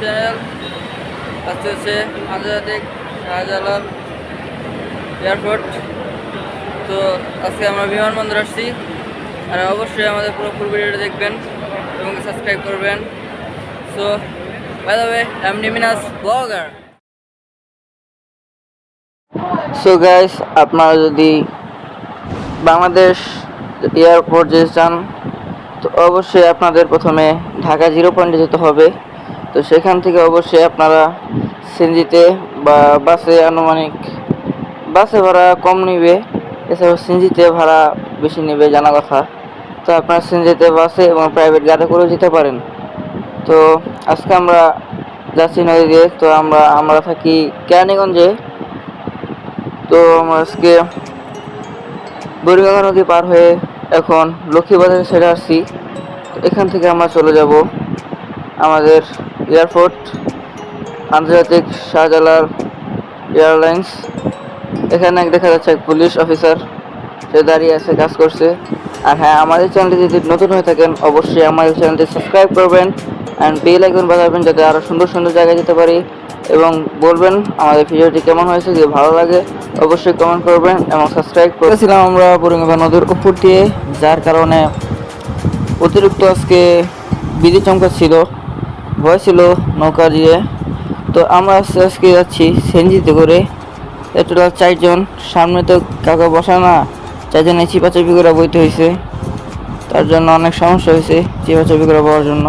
Channel আজকে হচ্ছে আন্তর্জাতিক শাহজালাল এয়ারপোর্ট। তো আজকে আমরা বিমানবন্দর আসছি। আর অবশ্যই আমাদের পুরো ফুল ভিডিওটা দেখবেন এবং সাবস্ক্রাইব করবেন। So by the way M নিমিনাস blogger so guys আপনারা যদি বাংলাদেশ এয়ারপোর্ট যেতে চান, তো অবশ্যই আপনাদের প্রথমে ঢাকা জিরো পয়েন্টে যেতে হবে। তো সেখান থেকে অবশ্যই আপনারা সিনজিতে বা বাসে আনুমানিক বাসে ভাড়া কম নেবে, এছাড়াও সিনজিতে ভাড়া বেশি নেবে জানা কথা। তো আপনারা সিনজিতে বাসে এবং প্রাইভেট গাড়ি করেও যেতে পারেন। তো আজকে আমরা যাচ্ছি নদীতে, তো আমরা আমরা থাকি কেরানীগঞ্জে। তো আমরা আজকে বুড়িগঙ্গা নদী পার হয়ে এখন লক্ষ্মীবাজারে ছেড়ে আসছি। এখান থেকে আমরা চলে যাব আমাদের এয়ারপোর্ট, আন্তর্জাতিক শাহজালাল এয়ারলাইন্স। এখানে দেখা যাচ্ছে এক পুলিশ অফিসার, সে দাঁড়িয়ে আছে, কাজ করছে। আর হ্যাঁ আমাদের চ্যানেলটি যদি নতুন হয়ে থাকেন, অবশ্যই আমাদের চ্যানেলটি সাবস্ক্রাইব করবেন অ্যান্ড বেল আইকন বাজাবেন যাতে আরও সুন্দর সুন্দর জায়গায় যেতে পারি। এবং বলবেন আমাদের ভিডিওটি কেমন হয়েছে, যদি ভালো লাগে, অবশ্যই কমেন্ট করবেন এবং সাবস্ক্রাইব করেছিলাম আমরা বুড়িগঙ্গা নদীর উপর দিয়ে, যার কারণে অতিরিক্ত আজকে বিদ্যুৎ চমকাচ্ছিল। ভয় ছিল নৌকা দিয়ে। তো আমরা আজকে আজকে যাচ্ছি সেনজিতে করে। টোটাল চারজন, সামনে তো কাউকে বসা না। চারজনে চিপাচাপি করে বইতে হয়েছে তার জন্য অনেক সমস্যা হয়েছে চিপাচাপি করে বওয়ার জন্য।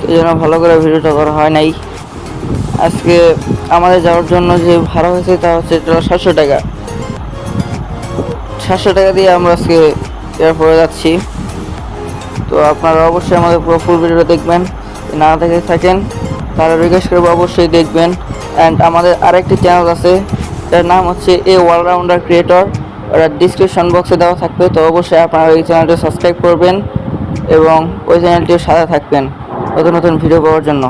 তো জন্য ভালো করে ভিডিওটা করা হয় নাই। আজকে আমাদের যাওয়ার জন্য যে ভাড়া হয়েছে তা হচ্ছে টোটাল সাতশো টাকা। সাতশো টাকা দিয়ে আমরা আজকে এয়ারপোর্টে যাচ্ছি। তো আপনারা অবশ্যই আমাদের পুরো ফুল ভিডিওটা দেখবেন। না দেখে থাকেন, তারা রিকোয়েস্ট করব অবশ্যই দেখবেন। অ্যান্ড আমাদের আরেকটি চ্যানেল আছে তার নাম হচ্ছে এ অলরাউন্ডার ক্রিয়েটর ওরা ডিসক্রিপশন বক্সে দেওয়া থাকবে, তো অবশ্যই আপনারা ওই চ্যানেলটি সাবস্ক্রাইব করবেন এবং ওই চ্যানেলটিও সাদা থাকবেন নতুন নতুন ভিডিও পাওয়ার জন্য।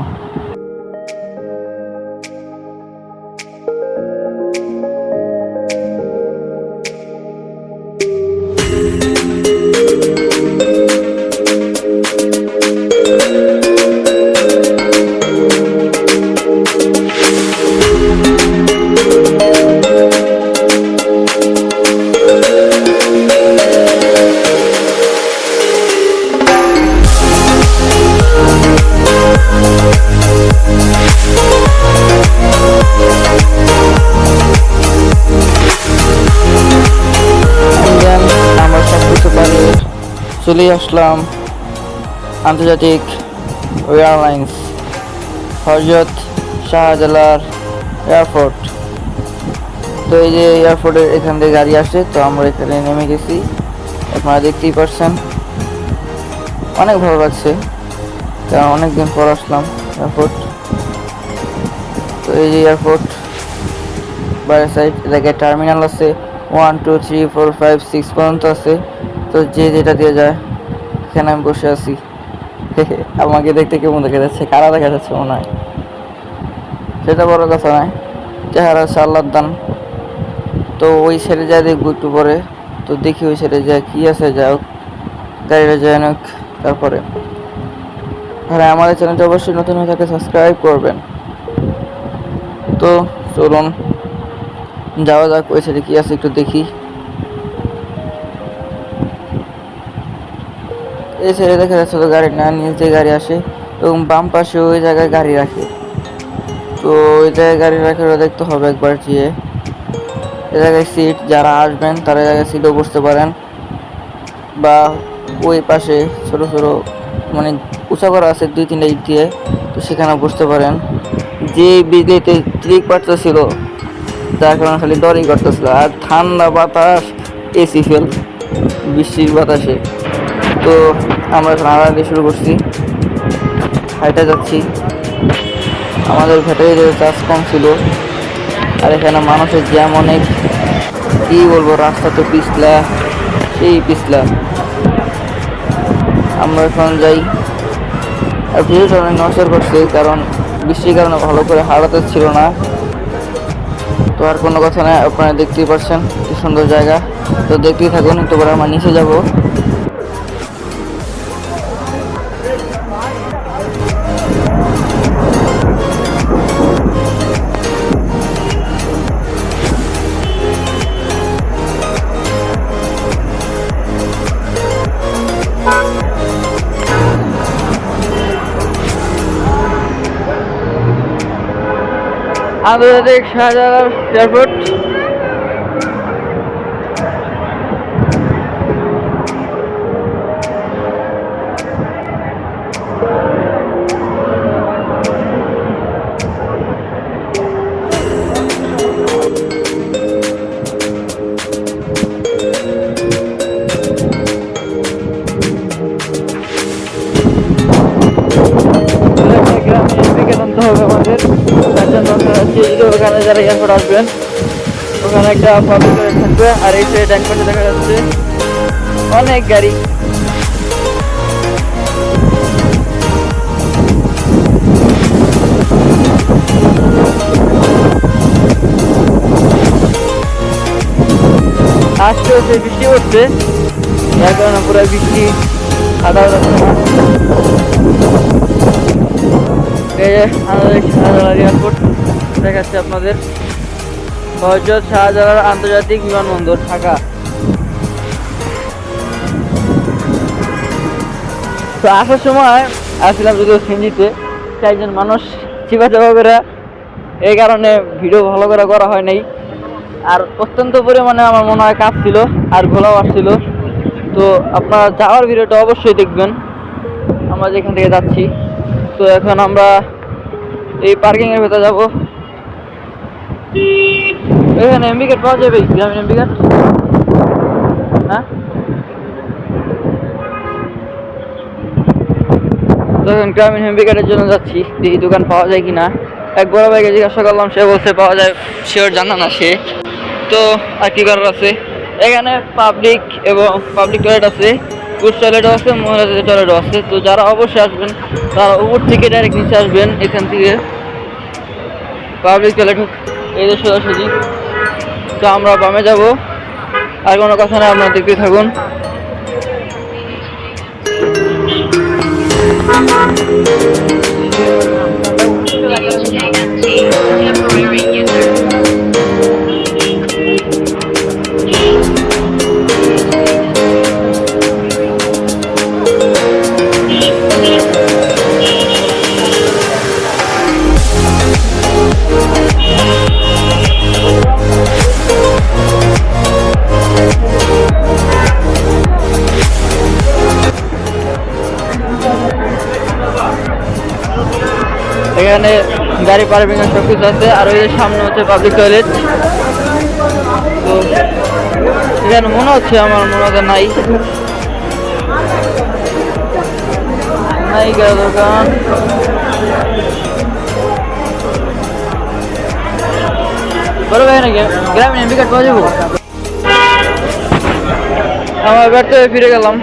চলে আসলাম আন্তর্জাতিক এয়ারলাইন্স হজরত শাহজালাল এয়ারপোর্ট তো এই যে এয়ারপোর্টের এখান থেকে গাড়ি আসে তো আমরা এখানে নেমে গেছি। আপনারা দেখতেই পারছেন, অনেক ভালো লাগছে। কারণ অনেকদিন পর আসলাম এয়ারপোর্ট তো এই যে এয়ারপোর্ট বাইরের সাইড এলাকায় টার্মিনাল আছে one two three four five six পর্যন্ত আছে। তো যে যেটা দিয়ে যায়, এখানে আমি বসে আছি। আমাকে দেখতে কেমন দেখা যাচ্ছে, কারা দেখা যাচ্ছে মনে হয়। সেটা বড় কথা নয়, চেহারা হচ্ছে আল্লাহর দান। তো ওই ছেড়ে যায় দেখব একটু পরে, তো দেখি ওই ছেড়ে যায় কি আছে, যাই হোক, গাড়িটা যায় হোক তারপরে। আর আমাদের চ্যানেলটা অবশ্যই নতুন হয়ে থাকে, সাবস্ক্রাইব করবেন। তো চলুন, যাওয়া যাক, ওই সাইডে কি আছে একটু দেখি। এই সাইডে দেখা যাচ্ছে তো গাড়ি না, নিচ গাড়ি আসে এবং বাম পাশে ওই জায়গায় গাড়ি রাখে। তো ওই জায়গায় গাড়ি রাখে দেখতে হবে একবার গিয়ে। এ জায়গায় সিট যারা আসবেন, তারা জায়গায় সিটও বসতে পারেন। বা ওই পাশে ছোট ছোট মানে উঁচা করা আছে দুই, তিনটা ইট দিয়ে, তো সেখানে বসতে পারেন। যে বিজলিতে ক্লিক পারতেছিল যার কারণে খালি দরই করতেছিল। আর ঠান্ডা বাতাস এসি ফেল বৃষ্টির বাতাসে। তো আমরা এখন আড়াআড়ি শুরু করছি। হাইটা যাচ্ছি। আমাদের ভেতরে চাষ কম ছিল, আর এখানে মানুষের জ্যাম অনেক। কী বলব, রাস্তা তো পিছলা, সেই পিছলা। আমরা এখন যাই। আর ভিড়টা অনেক নজর করছে, কারণ বৃষ্টির কারণে ভালো করে হারাতে ছিল না। তো আর কোনো কথা নয় আপনারা দেখতেই পারছেন, কি সুন্দর জায়গা। তো দেখতেই থাকুন পরে আমরা নিচে যাব। আন্তর্জাতিক শাহজালাল এয়ারপোর্ট যারা এয়ারপোর্ট আসবেন ওখানে একটা পাবলিক থাকবে, আর এই সাইড এক দেখা যাচ্ছে অনেক গাড়ি। আজকে হচ্ছে বৃষ্টি পড়ছে, যার কারণে পুরো বৃষ্টি হাঁটাও যাচ্ছে। এয়ারপোর্ট দেখাচ্ছে আপনাদের। হজরত শাহজালাল আন্তর্জাতিক বিমানবন্দর, ঢাকা। তো আসার সময় আসছিলাম যদিও সিঞ্জিতে চারজন মানুষ চিপা চাপা করে এই কারণে ভিডিও ভালো করে করা হয় নাই। আর অত্যন্ত পরিমাণে আমার মনে হয় কাজ ছিল আর ঘোলাও আসছিল। তো আপনারা যাওয়ার ভিডিওটা অবশ্যই দেখবেন। আমরা যেখান থেকে যাচ্ছি। তো এখন আমরা এই পার্কিংয়ের ভেতরে যাব। এখানে এমবি কার্ড পাওয়া যাবে? গ্রামীণ এমবি কার্ড হ্যাঁ? তো এখন গ্রামীণ এমবি কার্ডের জন্য যাচ্ছি। দেখি দোকান পাওয়া যায় কি না এক বড় ভাইকে জিজ্ঞাসা করলাম, সে বলছে পাওয়া যায় শিওর জানা না সে। তো, আর কি করার আছে? এখানে পাবলিক এবং পাবলিক টয়লেট আছে। পুরুষ টয়লেটও আছে, মহিলাদের টয়লেটও আছে। তো যারা অবশ্যই আসবেন, তারা উপর থেকে ডাইরেক্ট নিচে আসবেন এখান থেকে। পাবলিক টয়লেট এই তো সোজাসুজি তো আমরা বামে যাব। আর কোনো কথা না আপনারা দেখতে থাকুন. গাড়ি পার্কিং সব কিছু আছে, আর ওই সামনে হচ্ছে পাবলিক টয়লেট তো এখানে মনে হচ্ছে আমার, মনে হচ্ছে নাই। দোকান। বড় ভাই, নাকি পাওয়া ফিরে গেলাম।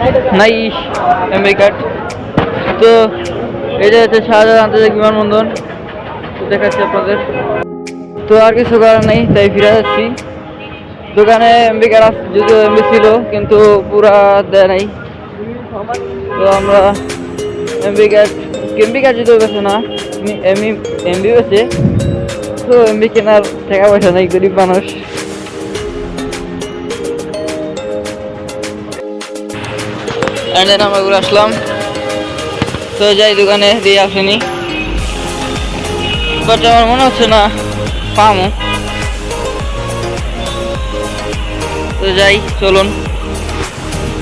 তো এটা হচ্ছে শাহজাহান আন্তর্জাতিক বিমানবন্দর। দেখাচ্ছি আপনাদের। তো আর কিছু করার নেই, তাই ফিরে যাচ্ছি দোকানে এমবি কার্ড যদিও এমবি ছিল, কিন্তু পুরা দেয় নাই। তো আমরা এমবি কার্ড এমবি কার্ড যদিও বেছে না এমবি এমবি বেছে তো এমবি কেনার টাকা পয়সা নেই, গরিব মানুষ। আমরা ঘুরে আসলাম। তো যাই দোকানে, দিয়ে আসেনি। বাট আমার মনে হচ্ছে না, পামো। তো যাই, চলুন।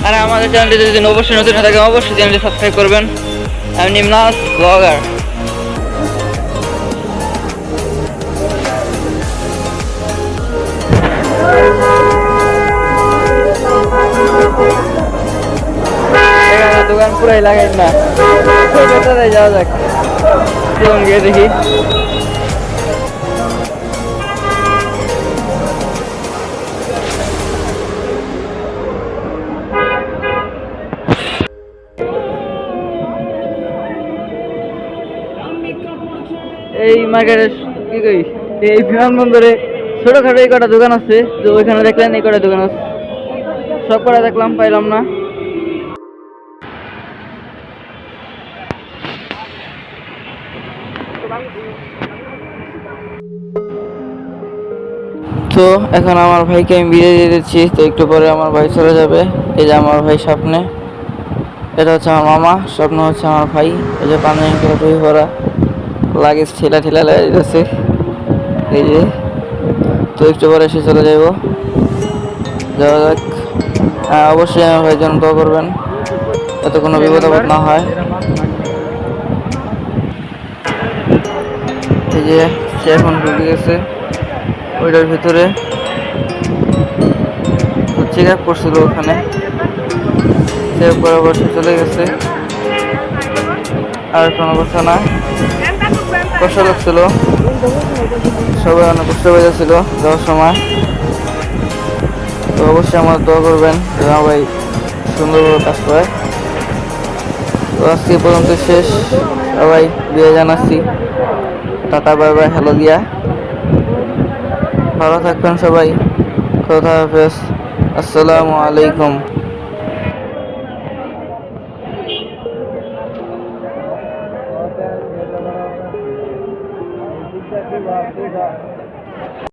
আর আমাদের চ্যানেলটি যদি অবশ্যই নতুন হয়ে থাকে অবশ্যই চ্যানেলটি সাবস্ক্রাইব করবেন। আমি নিমনাথ ব্লগার। দোকান পুরাই লাগাই না। যাওয়া যাক? গিয়ে দেখি। এই মার্কেটে কি কই এই বিমানবন্দরে ছোটখাটো এই কটা দোকান আছে তো ওইখানে দেখলেন এই কটা দোকান আছে। সব কটা দেখলাম, পাইলাম না। তো এখন আমার ভাইকে আমি বিদায় দিয়ে দিচ্ছি, তো একটু পরে আমার ভাই চলে যাবে। এই যে আমার ভাই স্বপ্নে। এটা হচ্ছে আমার মামা, স্বপ্ন হচ্ছে আমার ভাই। এই যে পানি করে ভরা লাগেজ ঠেলা ঠেলা লেগে যাচ্ছে এই যে তো একটু পরে এসে চলে যাইব। যাওয়া যাক। হ্যাঁ অবশ্যই আমার ভাইয়ের জন্য দোয়া করবেন, যাতে কোনো বিপদ আপদ না হয়। এই যে, সে এখন ঢুকে গেছে, ওইটার ভিতরে। চেক আপ করছিল ওখানে। চেক করার পর সে চলে গেছে। আর কোনো কথা না কষ্ট লাগছিল সবাই অনেক কষ্ট হয়ে যাচ্ছিল যাওয়ার সময়। তো অবশ্যই আমার দোয়া করবেন ভাই, সুন্দরভাবে কাজ করে। তো আজকে পর্যন্ত শেষ। সবাই বিয়ে জানাচ্ছি। টাটা, বাই বাই, হ্যালো দিয়া। ভালো থাকবেন সবাই। কথা হাফেজ। আসসালামু আলাইকুম।